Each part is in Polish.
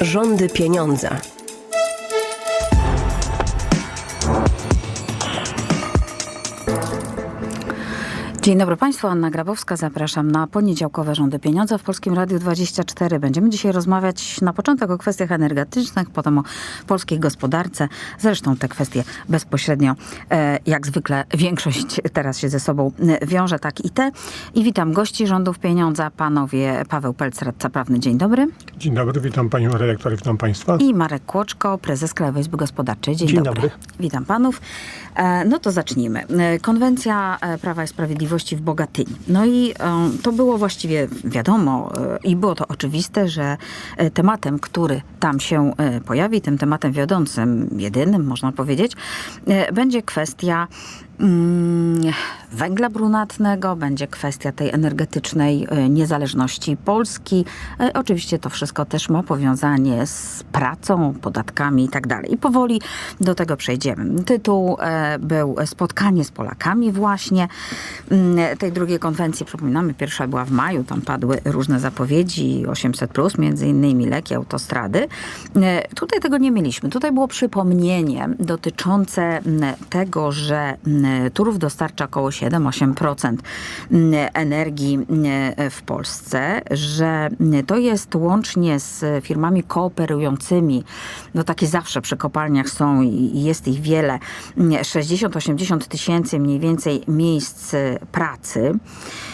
Rządy pieniądza. Dzień dobry Państwu, Anna Grabowska. Zapraszam na poniedziałkowe Rządy Pieniądza w Polskim Radiu 24. Będziemy dzisiaj rozmawiać na początek o kwestiach energetycznych, potem o polskiej gospodarce. Zresztą te kwestie bezpośrednio, e, jak zwykle, większość teraz się ze sobą e, wiąże, tak i te. I witam gości Rządów Pieniądza, panowie Paweł Pelc, radca prawny. Dzień dobry. Dzień dobry, witam panią redaktor, witam państwa. I Marek Kłoczko, prezes Krajowej Izby Gospodarczej. Dzień, Dzień dobry. dobry. Witam panów. E, No to zacznijmy. Konwencja Prawa i Sprawiedliwości w Bogatyni. No i e, to było właściwie wiadomo e, i było to oczywiste, że e, tematem, który tam się pojawi, tym tematem wiodącym, jedynym można powiedzieć, będzie kwestia węgla brunatnego, będzie kwestia tej energetycznej e, niezależności Polski. E, Oczywiście to wszystko też ma powiązanie z pracą, podatkami i tak. I powoli do tego przejdziemy. Tytuł e, był Spotkanie z Polakami właśnie mm, tej drugiej konwencji. Przypominamy, pierwsza była w maju, tam padły różne zapowiedzi, 800+, plus, między innymi leki, autostrady. Tutaj tego nie mieliśmy. Tutaj było przypomnienie dotyczące mm, tego, że mm, Turów dostarcza około 7-8% mm, energii mm, w Polsce, że to jest łącznie z firmami kooperującymi, no takie zawsze przy kopalniach są i jest ich wiele, mm, 60-80 tysięcy mniej więcej miejsc pracy. e,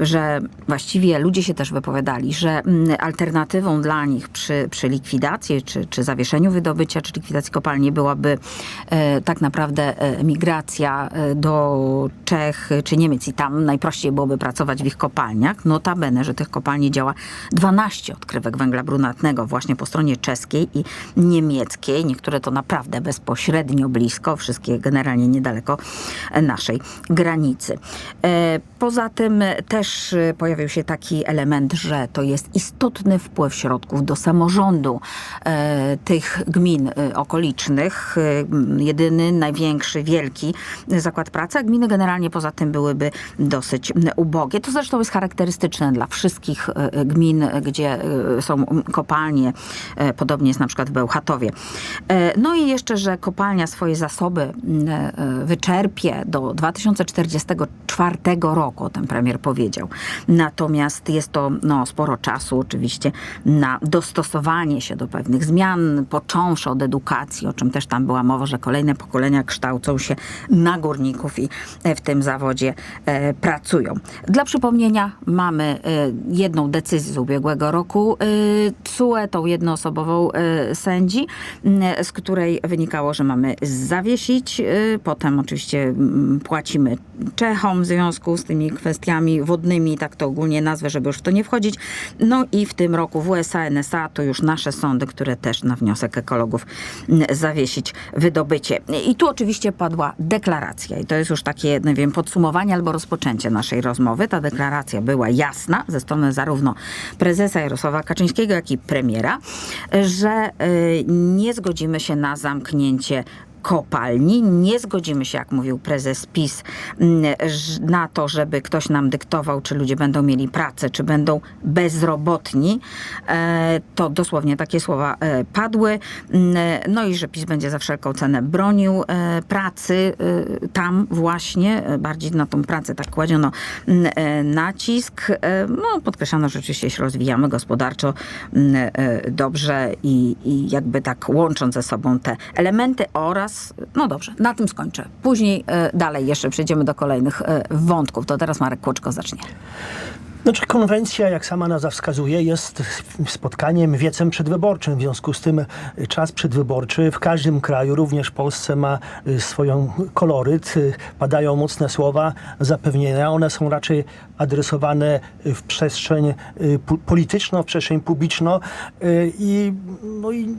że właściwie ludzie się też wypowiadali, że mm, alternatywą dla nich przy, przy likwidacji czy, czy zawieszeniu wydobycia, czy likwidacji kopalni byłaby e, tak naprawdę e, migracja e, do Czech czy Niemiec i tam najprościej byłoby pracować w ich kopalniach. Notabene, że tych kopalni działa 12 odkrywek węgla brunatnego właśnie po stronie czeskiej i niemieckiej. Niektóre to naprawdę bezpośrednio blisko, wszystkie generalnie niedaleko e, naszej granicy. E, Poza tym też e, pojawił się taki element, że to jest istotny wpływ środków do samorządu e, tych gmin e, okolicznych. E, Jedyny, największy, wielki zakład pracy, a gminy generalnie poza tym byłyby dosyć ubogie. To zresztą jest charakterystyczne dla wszystkich e, gmin, e, gdzie e, są kopalnie. E, Podobnie jest na przykład w Bełchatowie. E, No i jeszcze, że kopalnia swoje zasoby e, wyczerpie do 2044 roku, tym premier powiedział. Natomiast jest to no, sporo czasu oczywiście na dostosowanie się do pewnych zmian, począwszy od edukacji, o czym też tam była mowa, że kolejne pokolenia kształcą się na górników i e, w tym zawodzie e, pracują. Dla przypomnienia mamy e, jedną decyzję z ubiegłego roku e, TSUE, tą jednoosobową e, sędzi, m, z której wynikało, że mamy zawiesić, e, potem oczywiście m, płacimy Czechom w związku z tymi kwestiami wodnymi, tak to ogólnie nazwę, żeby już w to nie wchodzić. No i w tym roku w USA, NSA to już nasze sądy, które też na wniosek ekologów m, zawiesić wydobycie. I tu oczywiście padła deklaracja i to jest już takie, nie wiem, podsumowanie albo rozpoczęcie naszej rozmowy. Ta deklaracja była jasna ze strony zarówno prezesa Jarosława Kaczyńskiego, jak i premiera, że y, nie zgodzimy się na zamknięcie kopalni. Nie zgodzimy się, jak mówił prezes PiS, mm, na to, żeby ktoś nam dyktował, czy ludzie będą mieli pracę, czy będą bezrobotni. E, To dosłownie takie słowa e, padły. Mm, No i że PiS będzie za wszelką cenę bronił e, pracy tam właśnie. Bardziej na tą pracę tak kładziono mm, nacisk. No, podkreślano, że oczywiście się rozwijamy gospodarczo dobrze i, i jakby tak łącząc ze sobą te elementy oraz, no dobrze, na tym skończę. Później e, dalej jeszcze przejdziemy do kolejnych e, wątków. To teraz Marek Kłoczko zacznie. Znaczy konwencja, jak sama nazwa wskazuje, jest spotkaniem, wiecem przedwyborczym. W związku z tym czas przedwyborczy w każdym kraju, również w Polsce ma y, swoją koloryt. Y, Padają mocne słowa, zapewnienia. One są raczej adresowane w przestrzeń y, polityczną, w przestrzeń publiczną. I, no i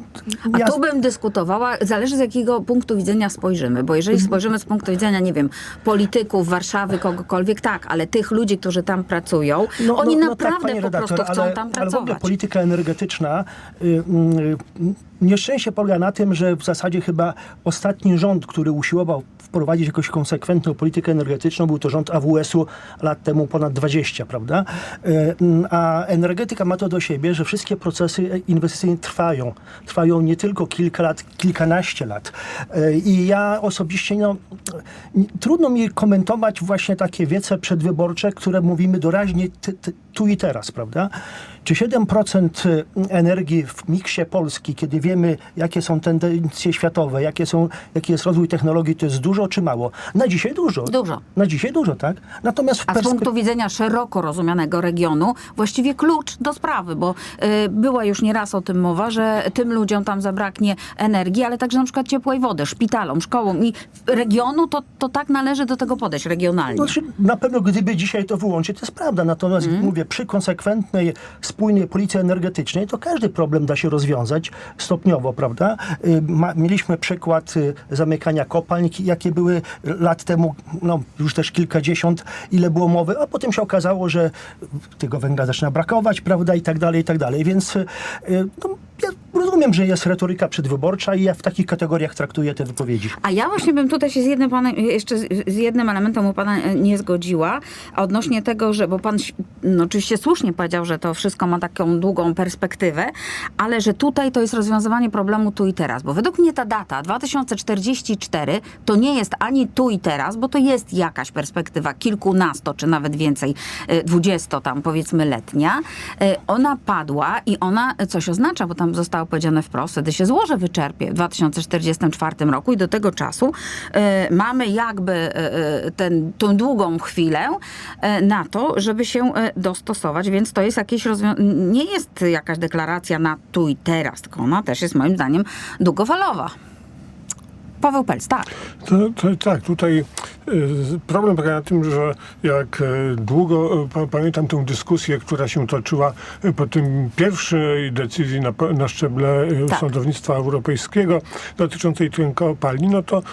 A ja- tu bym dyskutowała, zależy z jakiego punktu widzenia spojrzymy, bo jeżeli spojrzymy z punktu widzenia, nie wiem, polityków Warszawy, kogokolwiek, tak, ale tych ludzi, którzy tam pracują, Oni tak, naprawdę pani po prostu redaktor, chcą ale, tam Ale w ogóle pracować. polityka energetyczna, y, y, nieszczęście polega na tym, że w zasadzie chyba ostatni rząd, który usiłował wprowadzić jakąś konsekwentną politykę energetyczną, był to rząd AWS-u lat temu ponad 20, prawda? Y, A energetyka ma to do siebie, że wszystkie procesy inwestycyjne trwają. Trwają nie tylko kilka lat, kilkanaście lat. Y, I ja osobiście, no, trudno mi komentować właśnie takie wiece przedwyborcze, które mówimy doraźnie to, to, tu i teraz, prawda? Czy 7% energii w miksie Polski, kiedy wiemy, jakie są tendencje światowe, jakie są, jaki jest rozwój technologii, to jest dużo czy mało? Na dzisiaj dużo. Dużo. Na dzisiaj dużo, tak? Natomiast A z punktu widzenia szeroko rozumianego regionu, właściwie klucz do sprawy, bo y, była już nieraz o tym mowa, że tym ludziom tam zabraknie energii, ale także na przykład ciepłej wody, szpitalom, szkołom i regionu, to, to tak należy do tego podejść regionalnie. Znaczy, na pewno gdyby dzisiaj to wyłączyć, to jest prawda. Natomiast Mhm. mówię, przy konsekwentnej, spójnej polityce energetycznej, to każdy problem da się rozwiązać stopniowo, prawda? Y, Ma, mieliśmy przykład y, zamykania kopalń, ki- jakie były lat temu, no już też kilkadziesiąt, ile było mowy, a potem się okazało, że tego węgla zaczyna brakować, prawda, i tak dalej, i tak dalej. Więc y, no, ja rozumiem, że jest retoryka przedwyborcza i ja w takich kategoriach traktuję te wypowiedzi. A ja właśnie bym tutaj się z jednym panem, jeszcze z- jednym elementem u pana e, nie zgodziła, odnośnie tego, że, bo pan no, oczywiście słusznie powiedział, że to wszystko ma taką długą perspektywę, ale że tutaj to jest rozwiązywanie problemu tu i teraz, bo według mnie ta data 2044 to nie jest ani tu i teraz, bo to jest jakaś perspektywa kilkunasto, czy nawet więcej, e, dwudziesto tam powiedzmy letnia. E, Ona padła i ona coś oznacza, bo tam zostało powiedziane wprost, wtedy się złoże wyczerpie w 2044 roku i do tego czasu e, mamy jakby e, ten, tą długą chwilę e, na to, żeby się dostosować, więc to jest jakieś rozwiązanie, nie jest jakaś deklaracja na tu i teraz, tylko ona też jest moim zdaniem długofalowa. Paweł Pelc, tak. To, to, tak, tutaj y, problem polega na tym, że jak y, długo y, pa, pamiętam tę dyskusję, która się toczyła po tym pierwszej decyzji na, na szczeble Tak. sądownictwa europejskiego dotyczącej kopalni, no to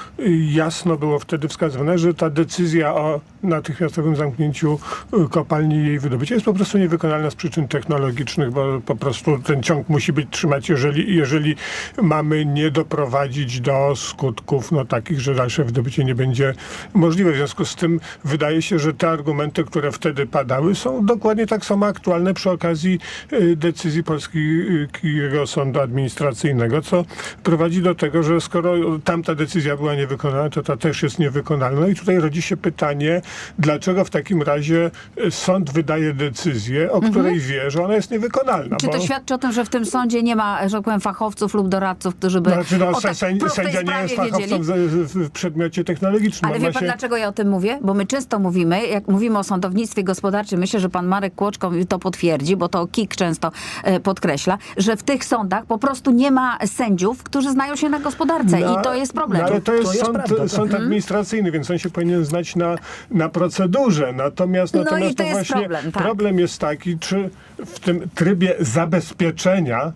jasno było wtedy wskazane, że ta decyzja o natychmiastowym zamknięciu y, kopalni i jej wydobycia jest po prostu niewykonalna z przyczyn technologicznych, bo po prostu ten ciąg musi być trzymać, jeżeli, jeżeli mamy nie doprowadzić do skutków no, takich, że dalsze wydobycie nie będzie możliwe. W związku z tym wydaje się, że te argumenty, które wtedy padały, są dokładnie tak samo aktualne przy okazji y, decyzji Polskiego Sądu Administracyjnego, co prowadzi do tego, że skoro tamta decyzja była niewykonana, to ta też jest niewykonalna. I tutaj rodzi się pytanie, dlaczego w takim razie y, sąd wydaje decyzję, o której wie, że ona jest niewykonalna. Mhm. Czy to bo- świadczy o tym, że w tym sądzie nie ma, że tak powiem, fachowców lub doradców, którzy by Znaczy, no, o tak sędzia, nie jest fachowcem w, przedmiocie technologicznym. Ale wie pan, się- dlaczego ja o tym mówię? Bo my często mówimy, jak mówimy o sądownictwie gospodarczym, myślę, że pan Marek Kłoczko to potwierdzi, bo to KIK często e, podkreśla, że w tych sądach po prostu nie ma sędziów, którzy znają się na gospodarce No, i to jest problem. No, ale to jest, To jest sąd, prawda, tak. sąd administracyjny, więc on się powinien znać na, na procedurze. Natomiast, No natomiast to jest właśnie problem, tak. problem jest taki, czy w tym trybie zabezpieczenia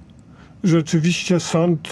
rzeczywiście sąd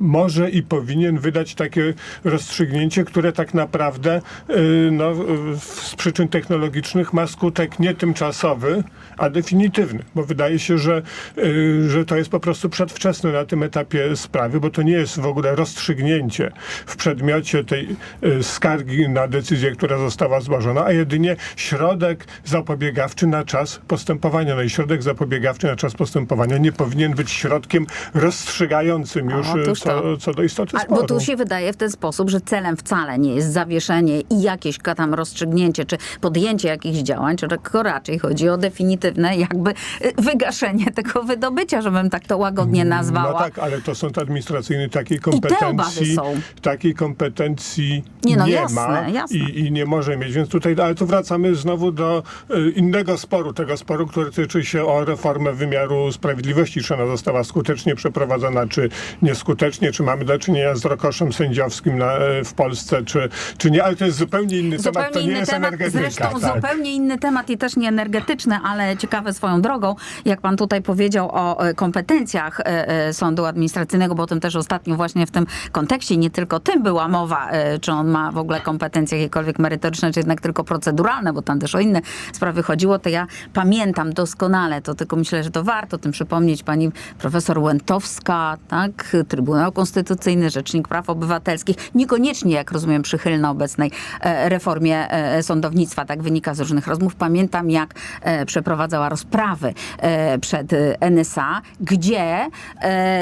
może i powinien wydać takie rozstrzygnięcie, które tak naprawdę y, no, z przyczyn technologicznych ma skutek nie tymczasowy, a definitywny, bo wydaje się, że, y, że to jest po prostu przedwczesne na tym etapie sprawy, bo to nie jest w ogóle rozstrzygnięcie w przedmiocie tej y, skargi na decyzję, która została złożona, a jedynie środek zapobiegawczy na czas postępowania. No i środek zapobiegawczy na czas postępowania nie powinien być środkiem rozstrzygającym już co, co do istoty sporu. bo tu się wydaje w ten sposób, że celem wcale nie jest zawieszenie i jakieś tam rozstrzygnięcie, czy podjęcie jakichś działań, tylko raczej chodzi o definitywne jakby y, wygaszenie tego wydobycia, żebym tak to łagodnie nazwała. No tak, ale to sąd administracyjny takiej kompetencji, takiej kompetencji Nie, nie, no jasne, ma jasne. I, i nie może mieć. Więc tutaj, ale tu wracamy znowu do y, innego sporu, tego sporu, który tyczy się o reformę wymiaru sprawiedliwości, czy ona została skutecznie przeprowadzona, czy nieskutecznie. Czy mamy do czynienia z rokoszem sędziowskim na, e, w Polsce, czy, czy nie, ale to jest zupełnie inny temat, Zupełnie to nie jest temat, energetyka. zresztą tak. zupełnie inny temat i też nie energetyczny, ale ciekawe swoją drogą, jak pan tutaj powiedział o e, kompetencjach e, sądu administracyjnego, bo o tym też ostatnio właśnie w tym kontekście, nie tylko tym była mowa, czy on ma w ogóle kompetencje jakiekolwiek merytoryczne, czy jednak tylko proceduralne, bo tam też o inne sprawy chodziło, to ja pamiętam doskonale, to tylko myślę, że to warto tym przypomnieć, pani profesor Łętowska, tak, Trybunał Konstytucyjny, Rzecznik Praw Obywatelskich, niekoniecznie, jak rozumiem, przychylna obecnej e, reformie e, sądownictwa, tak wynika z różnych rozmów. Pamiętam, jak e, przeprowadzała rozprawy przed NSA, gdzie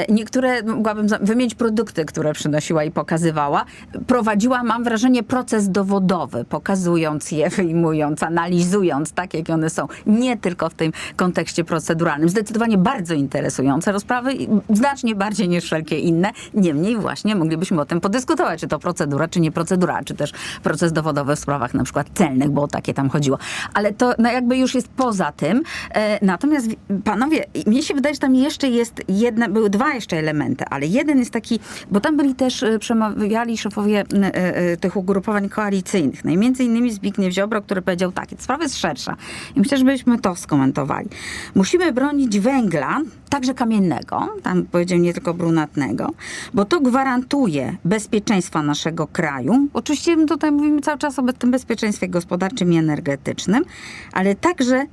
niektóre, mogłabym wymienić produkty, które przynosiła i pokazywała, prowadziła, mam wrażenie, proces dowodowy, pokazując je, wyjmując, analizując, tak jak one są, nie tylko w tym kontekście proceduralnym. Zdecydowanie bardzo interesujące rozprawy, znacznie bardziej niż wszelkie inne. Niemniej właśnie moglibyśmy o tym podyskutować, czy to procedura, czy nie procedura, czy też proces dowodowy w sprawach na przykład celnych, bo o takie tam chodziło. Ale to no jakby już jest poza tym. E, natomiast wi- panowie, mnie się wydaje, że tam jeszcze jest jedna, były dwa jeszcze elementy, ale jeden jest taki, bo tam byli też e, przemawiali szefowie e, tych ugrupowań koalicyjnych. No i między innymi Zbigniew Ziobro, który powiedział tak, sprawa jest szersza. I myślę, żebyśmy to skomentowali. Musimy bronić węgla, także kamiennego, tam powiedział nie tylko brunatnego, bo to gwarantuje bezpieczeństwa naszego kraju. Oczywiście tutaj mówimy cały czas o tym bezpieczeństwie gospodarczym i energetycznym, ale także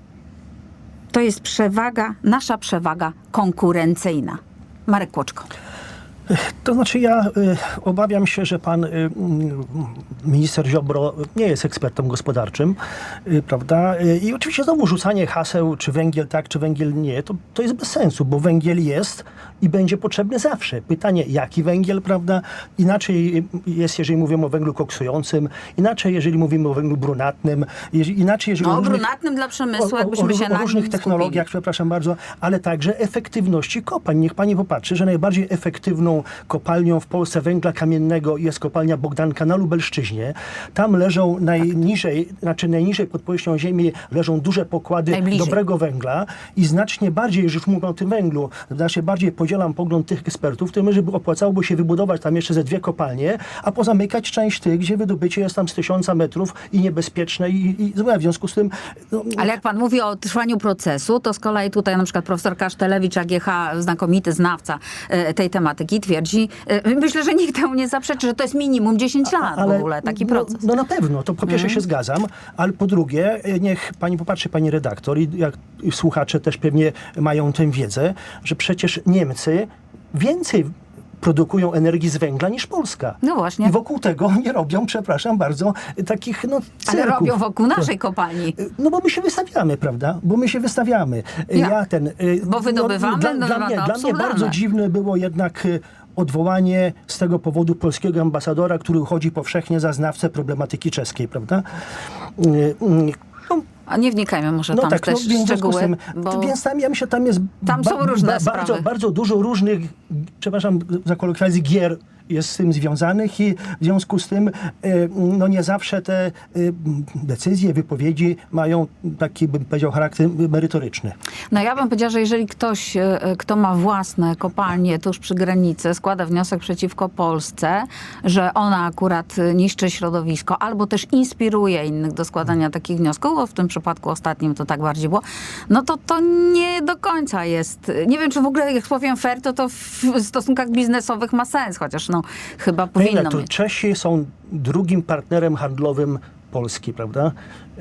to jest przewaga, nasza przewaga konkurencyjna. Marek Kłoczko. To znaczy ja y, obawiam się, że pan y, mm, minister Ziobro nie jest ekspertem gospodarczym, y, prawda? I oczywiście znowu rzucanie haseł, czy węgiel tak, czy węgiel nie, to, to jest bez sensu, bo węgiel jest i będzie potrzebny zawsze. Pytanie, jaki węgiel, prawda? Inaczej jest, jeżeli mówimy o węglu koksującym, inaczej, jeżeli mówimy o węglu brunatnym, inaczej, jeżeli No, o brunatnym dla przemysłu, o, jakbyśmy o, się o na różnych nim technologiach, przepraszam bardzo, ale także efektywności kopań. Niech pani popatrzy, że najbardziej efektywną kopalnią w Polsce węgla kamiennego jest kopalnia Bogdanka na Lubelszczyźnie. Tam leżą najniżej, znaczy najniżej pod powierzchnią ziemi leżą duże pokłady Najbliżej. dobrego węgla i znacznie bardziej, już mówimy o tym węglu, znacznie bardziej podzielam pogląd tych ekspertów, tym, żeby opłacałoby się wybudować tam jeszcze ze dwie kopalnie, a pozamykać część tych, gdzie wydobycie jest tam z tysiąca metrów i niebezpieczne i, i złe. W związku z tym no, Ale jak pan mówi o trwaniu procesu, to z kolei tutaj na przykład profesor Kasztelewicz, AGH, znakomity znawca e, tej tematyki, twierdzi, e, myślę, że nikt temu nie zaprzeczy, że to jest minimum 10 lat w ogóle, taki no, proces. Mhm. No na pewno, to po pierwsze się zgadzam, ale po drugie, e, niech pani popatrzy, pani redaktor, i jak i słuchacze też pewnie mają tę wiedzę, że przecież Niemcy więcej produkują energii z węgla niż Polska. No właśnie. I wokół tego nie robią, przepraszam bardzo, takich no Ale robią wokół naszej kopalni. No bo my się wystawiamy, prawda? Bo my się wystawiamy. Ja. Ja ten... y, Bo wydobywamy, dla, no, dla, no, mnie, to dla mnie bardzo dziwne było jednak y, odwołanie z tego powodu polskiego ambasadora, który uchodzi powszechnie za znawcę problematyki czeskiej, prawda? A nie wnikajmy może no tam tak, w te no, więc szczegóły, tym, bo... więc tam ja myślę, tam jest Tam są różne sprawy. bardzo, bardzo dużo różnych, przepraszam za kolokwializm, gier jest z tym związanych i w związku z tym e, no nie zawsze te e, decyzje, wypowiedzi mają taki, bym powiedział, charakter merytoryczny. No ja bym powiedziała, że jeżeli ktoś, e, kto ma własne kopalnie tuż przy granicy, składa wniosek przeciwko Polsce, że ona akurat niszczy środowisko, albo też inspiruje innych do składania takich wniosków, bo w tym przypadku ostatnim to tak bardziej było, no to to nie do końca jest. Nie wiem, czy w ogóle jak powiem fair, to to w stosunkach biznesowych ma sens, chociaż no No ile powinno tu mieć. Czesi są drugim partnerem handlowym Polski, prawda?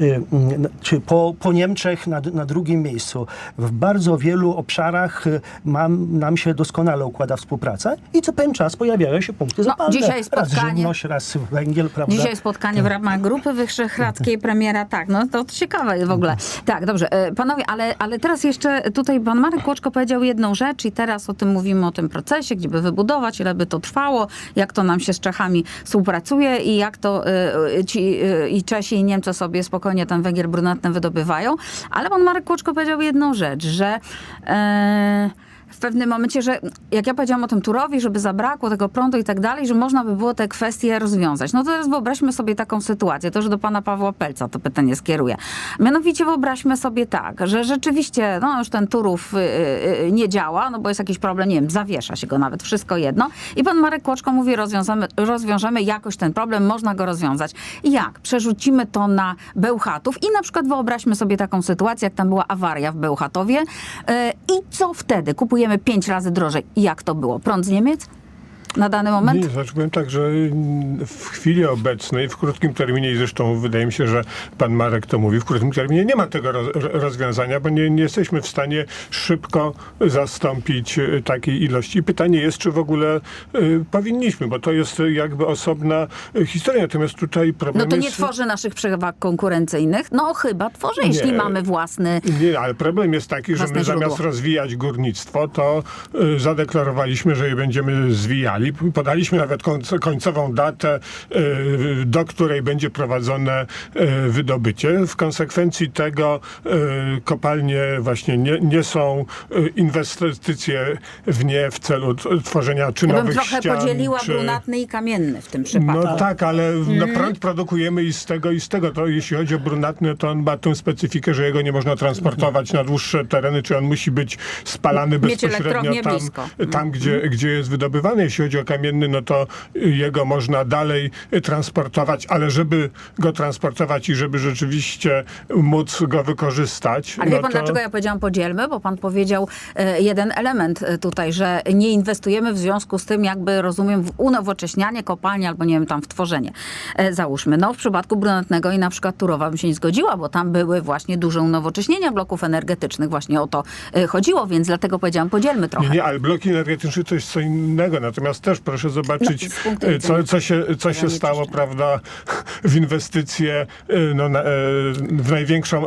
Y, mm, Czy po, po Niemczech na, na drugim miejscu. W bardzo wielu obszarach y, mam, nam się doskonale układa współpraca i co pewien czas pojawiają się punkty zapalne. dzisiaj Raz spotkanie. żywność, raz węgiel, prawda? Dzisiaj spotkanie w ramach Grupy Wyszehradzkiej premiera, tak, no to ciekawe w ogóle. Tak, dobrze, e, panowie, ale, ale teraz jeszcze tutaj pan Marek Kłoczko powiedział jedną rzecz i teraz o tym mówimy, o tym procesie, gdzie by wybudować, ile by to trwało, jak to nam się z Czechami współpracuje i jak to e, ci e, i Czesi i Niemcy sobie spokojnie ten węgiel brunatny wydobywają. Ale pan Marek Kłoczko powiedział jedną rzecz, że e, w pewnym momencie, że jak ja powiedziałam o tym Turowi, żeby zabrakło tego prądu i tak dalej, że można by było te kwestie rozwiązać. No to teraz wyobraźmy sobie taką sytuację, to, że do pana Pawła Pelca to pytanie skieruję. Mianowicie wyobraźmy sobie tak, że rzeczywiście, no już ten Turów y, y, y, nie działa, no bo jest jakiś problem, nie wiem, zawiesza się go nawet, wszystko jedno. I pan Marek Kłoczko mówi, rozwiązamy, rozwiążemy jakoś ten problem, można go rozwiązać. Jak? Przerzucimy to na Bełchatów i na przykład wyobraźmy sobie taką sytuację, jak tam była awaria w Bełchatowie y, i co wtedy? Kupujemy pięć razy drożej. Jak to było? Prąd z Niemiec? Na dany moment? Nie, znaczy powiem tak, że w chwili obecnej, w krótkim terminie i zresztą wydaje mi się, że pan Marek to mówi, w krótkim terminie nie ma tego roz, rozwiązania, bo nie, nie jesteśmy w stanie szybko zastąpić takiej ilości. I pytanie jest, czy w ogóle y, powinniśmy, bo to jest jakby osobna historia. Natomiast tutaj problem No to nie jest... tworzy naszych przewag konkurencyjnych? No chyba tworzy, jeśli Nie. mamy własny... Nie, ale problem jest taki, że my zamiast źródło. rozwijać górnictwo, to y, zadeklarowaliśmy, że je będziemy zwijali. Podaliśmy nawet końc, końcową datę, y, do której będzie prowadzone y, wydobycie. W konsekwencji tego y, kopalnie właśnie nie, nie są inwestycje w nie w celu tworzenia czy Ja nowych trochę ścian, podzieliła czy... brunatny i kamienny w tym przypadku. No tak, ale Mhm. no, prąd produkujemy i z tego, i z tego. To jeśli chodzi o brunatny, to on ma tę specyfikę, że jego nie można transportować na dłuższe tereny, czy on musi być spalany Mieć bezpośrednio tam, blisko. tam gdzie, gdzie jest wydobywany. Jeśli chodzi o kamienny, no to jego można dalej transportować, ale żeby go transportować i żeby rzeczywiście móc go wykorzystać. Ale wie no pan, to... dlaczego ja powiedziałam podzielmy? Bo pan powiedział e, jeden element e, tutaj, że nie inwestujemy w związku z tym, jakby rozumiem, w unowocześnianie kopalni albo nie wiem, tam w tworzenie. E, załóżmy, no w przypadku brunatnego i na przykład Turowa bym się nie zgodziła, bo tam były właśnie duże unowocześnienia bloków energetycznych. Właśnie o to chodziło, więc dlatego powiedziałam podzielmy trochę. Nie, nie, ale bloki energetyczne to jest co innego. Natomiast też proszę zobaczyć, No, e, co, co się, co się stało, prawda, w inwestycje e, no, na, e, w największą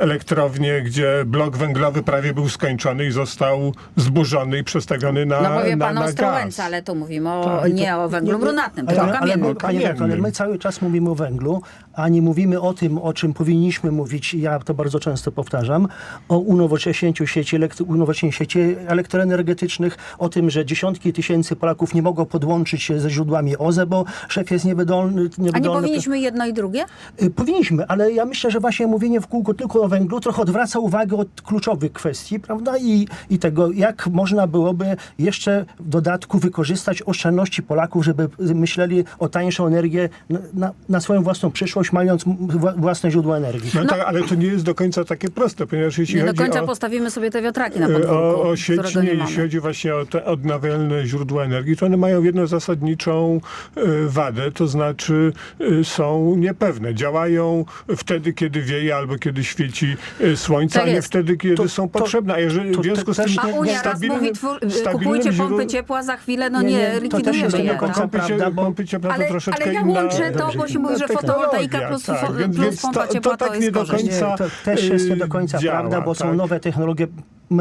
elektrownię, gdzie blok węglowy prawie był skończony i został zburzony i przestawiony na, No bo wie na, pan na o. Ostrołęce, ale tu mówimy o, Tak, nie to- o węglu brunatnym, tylko ale- kamiennym. Ale, my cały czas mówimy o węglu, a nie mówimy o tym, o czym powinniśmy mówić, ja to bardzo często powtarzam, o unowocześnieniu sieci, unowocześnieniu sieci elektroenergetycznych, o tym, że dziesiątki tysięcy Polaków nie mogą podłączyć się ze źródłami OZE, bo szef jest niewydolny. A nie niewydolny. powinniśmy jedno i drugie? Y, Powinniśmy, ale ja myślę, że właśnie mówienie w kółko tylko o węglu trochę odwraca uwagę od kluczowych kwestii, prawda? I, I tego, jak można byłoby jeszcze w dodatku wykorzystać oszczędności Polaków, żeby myśleli o tańszą energię na, na swoją własną przyszłość, mając m- wła- własne źródła energii. No, tak, ale to nie jest do końca takie proste, ponieważ jeśli Nie do chodzi końca o... postawimy sobie te wiatraki na E, podwórku, O, o sieć nie, nie jeśli chodzi właśnie o te odnawialne źródła energii, to one mają jedną zasadniczą e, wadę, to znaczy e, są niepewne. Działają wtedy, kiedy wieje albo kiedy świeci słońce, Tak a nie wtedy, kiedy To- są to- potrzebne. A jeżeli to w związku z tym A Unia raz stabilnym- mówi, twór, kupujcie pompy ciepła, za chwilę, no Nie, nie, nie, to też likwidujemy jest nie je. do tak? Pompy, prawda, pompy ciepła to Ale, troszeczkę ale ja inna... łączę to, Dobrze. bo się mówi, że technologia, fotowoltaika plus, tak, więc- plus więc pompa to- ciepła to to, tak jest nie do końca- Nie, to też jest nie do y, końca działa, prawda, bo są tak. nowe technologie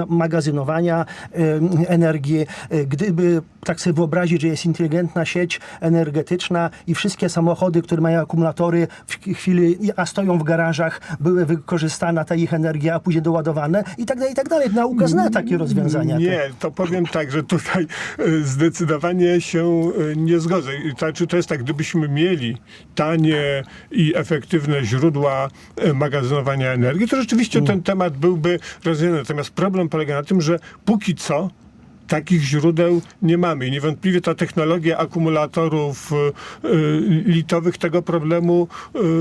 magazynowania energii. Y, Gdyby tak sobie wyobrazić, że jest inteligentna sieć energetyczna i wszystkie samochody, które mają akumulatory w chwili, a stoją w garażach, były wykorzystana ta ich energia, a później doładowane i tak dalej, i tak dalej. Nauka zna takie rozwiązania. Nie, to powiem tak, że tutaj y, zdecydowanie się y, nie zgodzę. Znaczy, to jest tak, gdybyśmy mieli tanie i efektywne źródła magazynowania energii, to rzeczywiście ten temat byłby rozwiązany. Natomiast problem polega na tym, że póki co takich źródeł nie mamy. I niewątpliwie ta technologia akumulatorów y, y, litowych tego problemu,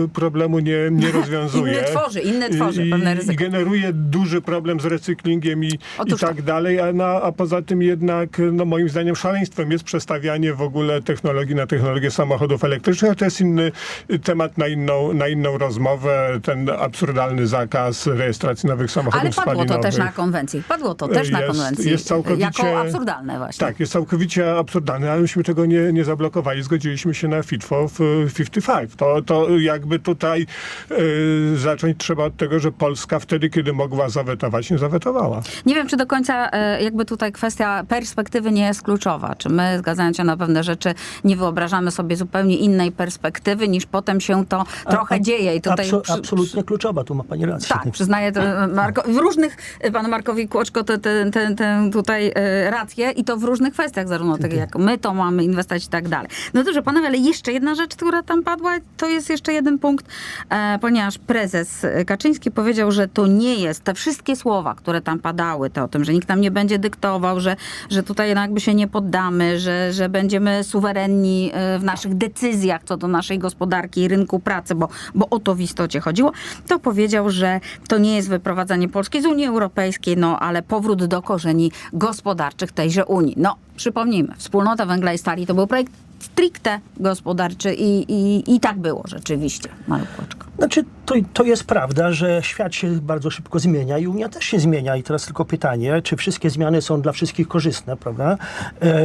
y, problemu nie, nie rozwiązuje. Inny tworzy, inny tworzy, I, pewne i ryzyko. generuje duży problem z recyklingiem i, i Otóż tak dalej, a, na, a poza tym jednak, no moim zdaniem szaleństwem jest przestawianie w ogóle technologii na technologię samochodów elektrycznych, ale to jest inny temat na inną, na inną rozmowę, ten absurdalny zakaz rejestracji nowych samochodów Ale padło to spalinowych. też na konwencji. Padło to też na Jest- konwencji. jest całkowicie- Absurdalne właśnie. Tak, jest całkowicie absurdalne, ale myśmy tego nie, nie zablokowali. Zgodziliśmy się na Fit for 55. To, to jakby tutaj y, zacząć trzeba od tego, że Polska wtedy, kiedy mogła zawetować, nie zawetowała. Nie wiem, czy do końca e, jakby tutaj kwestia perspektywy nie jest kluczowa. Czy my, zgadzając się na pewne rzeczy, nie wyobrażamy sobie zupełnie innej perspektywy, niż potem się to trochę A- dzieje. I tutaj abso- przy- absolutnie kluczowa, tu ma pani rację. Tak, przyznaję to Marko, w różnych, panu Markowi Kłoczko tę te, te, te, tutaj e, rację i to w różnych kwestiach, zarówno tego, jak my to mamy inwestować i tak dalej. No dobrze, panowie, ale jeszcze jedna rzecz, która tam padła, to jest jeszcze jeden punkt, e, ponieważ prezes Kaczyński powiedział, że to nie jest, te wszystkie słowa, które tam padały, to o tym, że nikt nam nie będzie dyktował, że, że tutaj jakby się nie poddamy, że, że będziemy suwerenni e, w naszych decyzjach co do naszej gospodarki i rynku pracy, bo, bo o to w istocie chodziło, to powiedział, że to nie jest wyprowadzanie Polski z Unii Europejskiej, no ale powrót do korzeni gospodarczych tejże Unii. No, przypomnijmy, wspólnota węgla i stali to był projekt stricte gospodarczy i, i, i tak było rzeczywiście, Malukłaczko. Znaczy, to, to jest prawda, że świat się bardzo szybko zmienia i Unia też się zmienia. I teraz tylko pytanie, czy wszystkie zmiany są dla wszystkich korzystne, prawda?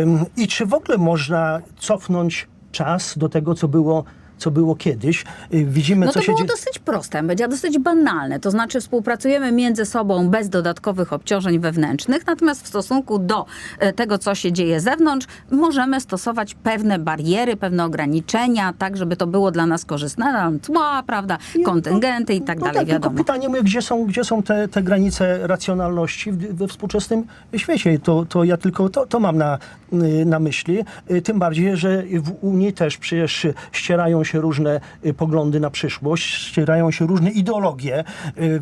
Ym, I czy w ogóle można cofnąć czas do tego, co było, co było kiedyś? Y, Widzimy, No co to się było dzieje. dosyć proste, będzie dosyć banalne. To znaczy współpracujemy między sobą bez dodatkowych obciążeń wewnętrznych, natomiast w stosunku do e, tego, co się dzieje zewnątrz, możemy stosować pewne bariery, pewne ograniczenia, tak, żeby to było dla nas korzystne, nam cła, prawda, kontyngenty i tak No dalej, tak, wiadomo. pytanie mówię, gdzie są, gdzie są te, te granice racjonalności we współczesnym świecie? To, to ja tylko to, to mam na, y, na myśli. Y, Tym bardziej, że w Unii też przecież ścierają się różne y, poglądy na przyszłość, ścierają się różne ideologie. y,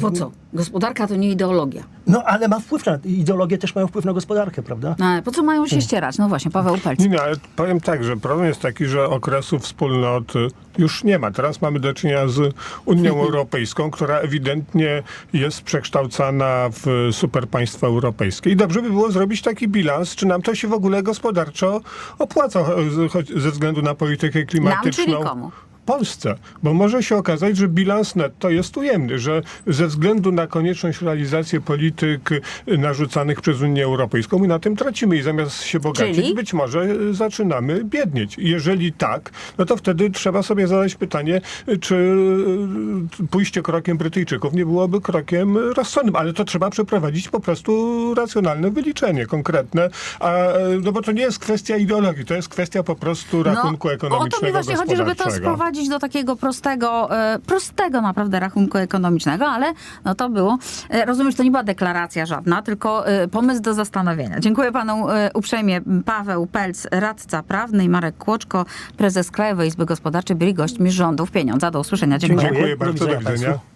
Po co? Gospodarka to nie ideologia. No ale ma wpływ na, ideologie też mają wpływ na gospodarkę, prawda? No, ale po co mają Hmm. się ścierać? No właśnie, Paweł Pelc. Nie, no, ale powiem tak, że problem jest taki, że okresu wspólnot y, już nie ma. Teraz mamy do czynienia z Unią Europejską, która ewidentnie jest przekształcana w superpaństwo europejskie. I dobrze by było zrobić taki bilans, czy nam to się w ogóle gospodarczo opłaca, ze względu na politykę klimatyczną. Nam, czyli komu? Polsce, bo może się okazać, że bilans netto jest ujemny, że ze względu na konieczność realizacji polityk narzucanych przez Unię Europejską my na tym tracimy i zamiast się bogacić, Czyli? być może zaczynamy biednieć. Jeżeli tak, no to wtedy trzeba sobie zadać pytanie, czy y, pójście krokiem Brytyjczyków nie byłoby krokiem rozsądnym, ale to trzeba przeprowadzić po prostu racjonalne wyliczenie, konkretne, a, y, no bo to nie jest kwestia ideologii, to jest kwestia po prostu rachunku ekonomicznego, No, O to mi właśnie chodzi, żeby to gospodarczego. Do takiego prostego, e, prostego naprawdę rachunku ekonomicznego, ale no to było, e, rozumiem, że to nie była deklaracja żadna, tylko e, pomysł do zastanowienia. Dziękuję panu uprzejmie. Paweł Pelc, radca prawny i Marek Kłoczko, prezes Krajowej Izby Gospodarczej byli gośćmi rządów pieniądza. Do usłyszenia. Dziękuję. Dziękuję. Bardzo, do widzenia.